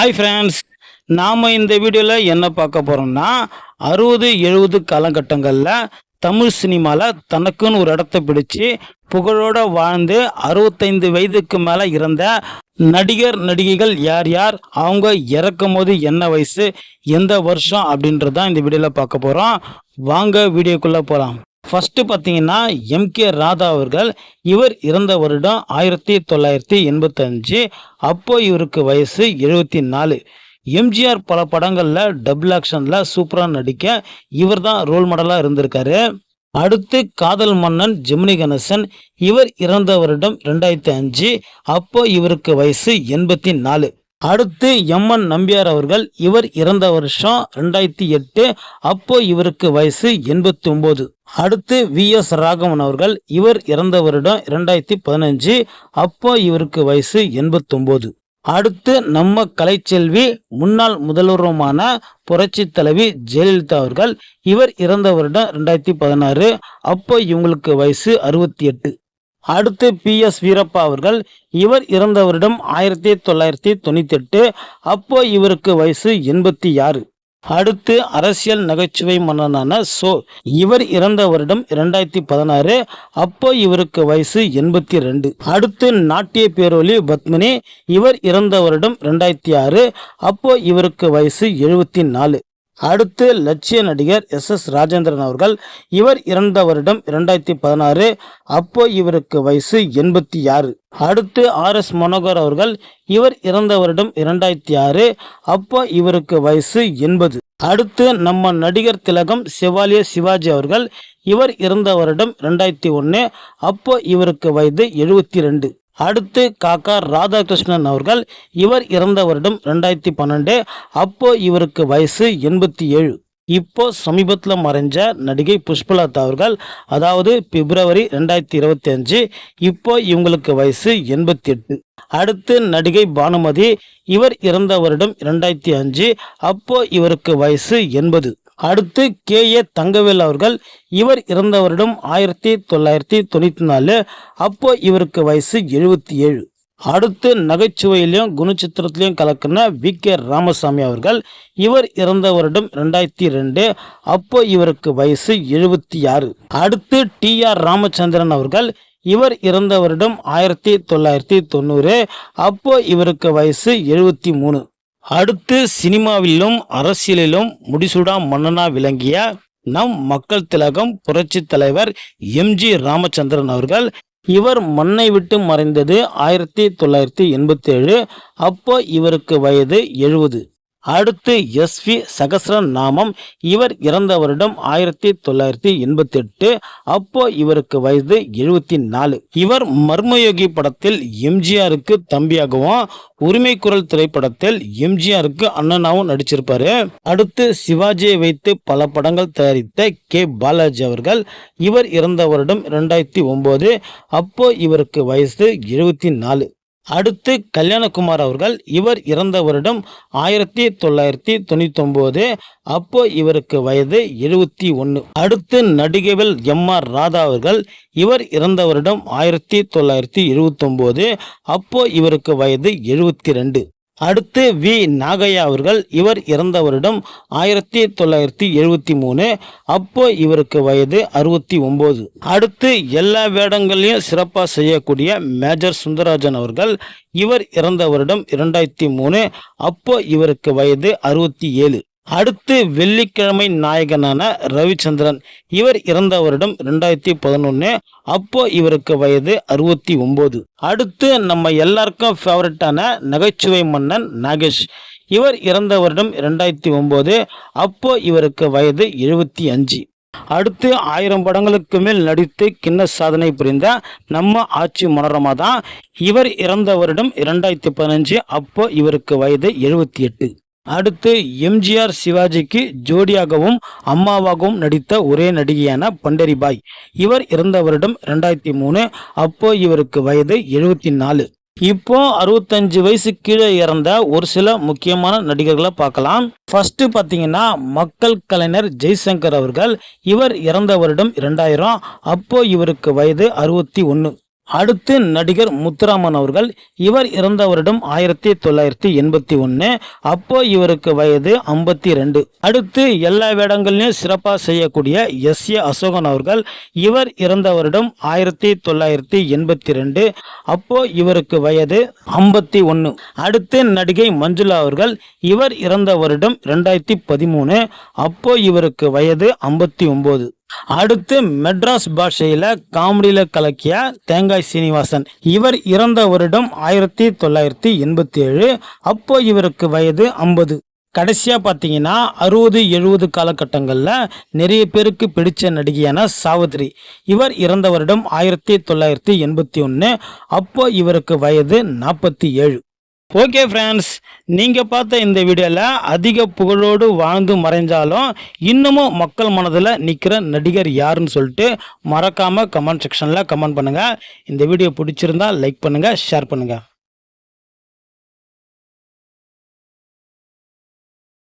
Hi friends நாம் இந்த வீடியோவில் என்ன பார்க்க போகிறோம்னா அறுபது எழுபது காலகட்டங்களில் தமிழ் சினிமாவில் தனக்குன்னு ஒரு இடத்த பிடிச்சி புகழோடு வாழ்ந்து அறுபத்தைந்து வயதுக்கு மேலே இருந்த நடிகர் நடிகைகள் யார் யார் அவங்க இறக்கும் போது என்ன வயசு எந்த வருஷம் அப்படின்றது தான் இந்த வீடியோவில் பார்க்க போகிறோம் வாங்க வீடியோக்குள்ளே போகலாம் ஃபஸ்ட்டு பார்த்தீங்கன்னா எம்கே ராதா அவர்கள் இவர் இறந்த வருடம் ஆயிரத்தி தொள்ளாயிரத்தி எண்பத்தஞ்சு அப்போ இவருக்கு வயசு எழுபத்தி நாலு. எம்ஜிஆர் பல படங்களில் டபுள் ஆக்ஷனில் சூப்பராக நடிக்க இவர் தான் ரோல் மாடலாக இருந்திருக்காரு. அடுத்து காதல் மன்னன் ஜெமினி கணேசன் இவர் இறந்த வருடம் ரெண்டாயிரத்தி அஞ்சு அப்போ இவருக்கு வயசு எண்பத்தி நாலு. அடுத்து எம்என் நம்பியார் அவர்கள் இவர் இறந்த வருஷம் ரெண்டாயிரத்தி எட்டு அப்போ இவருக்கு வயசு எண்பத்தி ஒன்பது அடுத்து வி எஸ் ராகவன் அவர்கள் இவர் இறந்த வருடம் இரண்டாயிரத்தி பதினஞ்சு அப்போ இவருக்கு வயசு எண்பத்தொம்போது. அடுத்து நம்ம கலைச்செல்வி முன்னாள் முதல்வருமான புரட்சி தலைவி ஜெயலலிதா அவர்கள் இவர் இறந்த வருடம் ரெண்டாயிரத்தி பதினாறு அப்போ இவங்களுக்கு வயசு அறுபத்தி எட்டு. அடுத்து பி எஸ் வீரப்பா அவர்கள் இவர் இறந்த வருடம் ஆயிரத்தி தொள்ளாயிரத்தி தொண்ணூத்தி எட்டு அப்போ இவருக்கு வயசு எண்பத்தி ஆறு. அடுத்து அரசியல் நகைச்சுவை மன்னனான சோ இவர் இறந்த வருடம் இரண்டாயிரத்தி பதினாறு அப்போ இவருக்கு வயசு எண்பத்தி ரெண்டு. அடுத்து நாட்டிய பேரொலி பத்மினி இவர் இறந்த வருடம் ரெண்டாயிரத்தி ஆறு அப்போ இவருக்கு வயசு எழுபத்தி நாலு. அடுத்து லட்சிய நடிகர் எஸ் எஸ் ராஜேந்திரன் அவர்கள். இவர் இறந்த வருடம் இரண்டாயிரத்தி பதினாறு அப்போ இவருக்கு வயசு எண்பத்தி ஆறு. அடுத்து ஆர் எஸ் மனோகர் அவர்கள் இவர் இறந்த வருடம் இரண்டாயிரத்தி ஆறு அப்போ இவருக்கு வயசு எண்பது. அடுத்து நம்ம நடிகர் திலகம் செவாலிய சிவாஜி அவர்கள் இவர் இறந்த வருடம் ரெண்டாயிரத்தி ஒன்று அப்போ இவருக்கு வயது எழுபத்தி ரெண்டு. அடுத்து காக்கா ராதாகிருஷ்ணன் அவர்கள் இவர் இறந்த வருடம் ரெண்டாயிரத்தி பன்னெண்டு. அப்போ இவருக்கு வயசு எண்பத்தி ஏழு. இப்போ சமீபத்தில் மறைஞ்ச நடிகை புஷ்பலதா அவர்கள் அதாவது பிப்ரவரி ரெண்டாயிரத்தி இருபத்தி அஞ்சு இப்போ இவங்களுக்கு வயசு எண்பத்தி எட்டு. அடுத்து நடிகை பானுமதி இவர் இறந்த வருடம் இரண்டாயிரத்தி அஞ்சு அப்போ இவருக்கு வயசு எண்பது. அடுத்து கே ஏ தங்கவேல் அவர்கள். இவர் இறந்த வருடம் ஆயிரத்தி தொள்ளாயிரத்தி தொண்ணூற்றி நாலு. அப்போ இவருக்கு வயசு எழுபத்தி ஏழு. அடுத்து நகைச்சுவையிலையும் குணச்சித்திரத்திலையும் கலக்கின வி. கே. ராமசாமி அவர்கள். இவர் இறந்த வருடம் ரெண்டாயிரத்தி ரெண்டு. அப்போ இவருக்கு வயசு எழுபத்தி ஆறு. அடுத்து டி. ஆர். ராமச்சந்திரன் அவர்கள். இவர் இறந்த வருடம் ஆயிரத்தி தொள்ளாயிரத்தி தொண்ணூறு. அப்போ இவருக்கு வயசு எழுபத்தி மூணு. அடுத்து சினிமாவிலும் அரசியலிலும் முடிசூடா மன்னனா விளங்கிய நம் மக்கள் திலகம் புரட்சி தலைவர் எம்ஜி ராமச்சந்திரன் அவர்கள் இவர் மண்ணை விட்டு மறைந்தது ஆயிரத்தி தொள்ளாயிரத்தி எண்பத்தி ஏழு அப்போ இவருக்கு வயது எழுபது அடுத்து எஸ் வி சகசரன் நாமம். இவர் இறந்த வருடம் ஆயிரத்தி தொள்ளாயிரத்தி எண்பத்தி எட்டு அப்போ இவருக்கு வயது எழுபத்தி நாலு இவர் மர்மயோகி படத்தில் எம்ஜிஆருக்கு தம்பியாகவும் உரிமை குரல் திரைப்படத்தில் எம்ஜிஆருக்கு அண்ணனாவும் நடிச்சிருப்பாரு. அடுத்து சிவாஜியை வைத்து பல படங்கள் தயாரித்த கே. பாலாஜி அவர்கள் இவர் இறந்த வருடம் ரெண்டாயிரத்தி ஒன்பது அப்போ இவருக்கு வயசு எழுபத்தி நாலு அடுத்து கல்யாணகுமார் அவர்கள் இவர் இறந்த வருடம் ஆயிரத்தி தொள்ளாயிரத்தி தொண்ணூத்தி ஒன்பது அப்போ இவருக்கு வயது எழுபத்தி ஒன்று அடுத்து நடிகைகள் எம் ஆர் ராதா அவர்கள் இவர் இறந்த வருடம் ஆயிரத்தி தொள்ளாயிரத்தி எழுபத்தொம்போது அப்போ இவருக்கு வயது எழுபத்தி ரெண்டு. அடுத்து வி. நாகையா அவர்கள் இவர் இறந்த வருடம் ஆயிரத்தி தொள்ளாயிரத்தி எழுபத்தி மூணு அப்போ இவருக்கு வயது அறுபத்தி ஒம்பது. அடுத்து எல்லா வேடங்களையும் சிறப்பாக செய்யக்கூடிய மேஜர் சுந்தரராஜன் அவர்கள் இவர் இறந்த வருடம் இரண்டாயிரத்தி மூணு அப்போ இவருக்கு வயது அறுபத்தி ஏழு. அடுத்து வெள்ளிக்கிழமை நாயகனான ரவிச்சந்திரன். இவர் இறந்த வருடம் ரெண்டாயிரத்தி பதினொன்று அப்போ இவருக்கு வயது அறுபத்தி ஒன்பது அடுத்து நம்ம எல்லாருக்கும் ஃபேவரட்டான நகைச்சுவை மன்னன் நாகேஷ். இவர் இறந்த வருடம் ரெண்டாயிரத்தி ஒன்பது அப்போ இவருக்கு வயது எழுபத்தி அஞ்சு. அடுத்து ஆயிரம் படங்களுக்கு மேல் நடித்து கிண்ண சாதனை புரிந்த நம்ம ஆட்சி மனோரமா தான் இவர் இறந்த வருடம் இரண்டாயிரத்தி பதினஞ்சு. அப்போ இவருக்கு வயது எழுபத்தி எட்டு. அடுத்து எம்ஜிஆர் சிவாஜிக்கு ஜோடியாகவும் அம்மாவாகவும் நடித்த ஒரே நடிகையான பண்டரிபாய். இவர் இறந்த வருடம் ரெண்டாயிரத்தி மூணு அப்போ இவருக்கு வயது எழுபத்தி நாலு. இப்போ அறுபத்தஞ்சு வயசு கீழே இறந்த ஒரு சில முக்கியமான நடிகர்களை பார்க்கலாம். ஃபர்ஸ்ட் பார்த்தீங்கன்னா மக்கள் கலைஞர் ஜெய்சங்கர் அவர்கள். இவர் இறந்த வருடம் இரண்டாயிரம் அப்போ இவருக்கு வயது அறுபத்தி ஒன்று அடுத்து நடிகர் முத்துராமன் அவர்கள் இவர் இறந்த வருடம் ஆயிரத்தி தொள்ளாயிரத்தி எண்பத்தி ஒன்று அப்போ இவருக்கு வயது ஐம்பத்தி ரெண்டு. அடுத்து எல்லா வேடங்களையும் சிறப்பாக செய்யக்கூடிய எஸ். ஏ. அசோகன் அவர்கள் இவர் இறந்த வருடம் ஆயிரத்தி தொள்ளாயிரத்தி எண்பத்தி ரெண்டு அப்போ இவருக்கு வயது ஐம்பத்தி ஒன்று அடுத்து நடிகை மஞ்சுளா அவர்கள் இவர் இறந்த வருடம் ரெண்டாயிரத்தி பதிமூணு அப்போ இவருக்கு வயது ஐம்பத்தி ஒம்பது. அடுத்து மெட்ராஸ் பாஷையில் காமெடியில் கலக்கிய தேங்காய் சீனிவாசன். இவர் இறந்த வருடம் ஆயிரத்தி தொள்ளாயிரத்தி எண்பத்தி ஏழு அப்போ இவருக்கு வயது ஐம்பது. கடைசியாக பார்த்தீங்கன்னா அறுபது எழுபது காலகட்டங்களில் நிறைய பேருக்கு பிடிச்ச நடிகையான சாவித்ரி. இவர் இறந்த வருடம் ஆயிரத்தி தொள்ளாயிரத்தி எண்பத்தி ஒன்று அப்போ இவருக்கு வயது நாற்பத்தி ஏழு. ஓகே ஃப்ரெண்ட்ஸ் நீங்கள் பார்த்த இந்த வீடியோவில் அதிக புகழோடு வாழ்ந்து மறைஞ்சாலும் இன்னமும் மக்கள் மனதில் நிற்கிற நடிகர் யாருன்னு சொல்லிட்டு மறக்காமல் கமெண்ட் செக்ஷனில் கமெண்ட் பண்ணுங்கள் இந்த வீடியோ பிடிச்சிருந்தா லைக் பண்ணுங்கள் ஷேர் பண்ணுங்கள்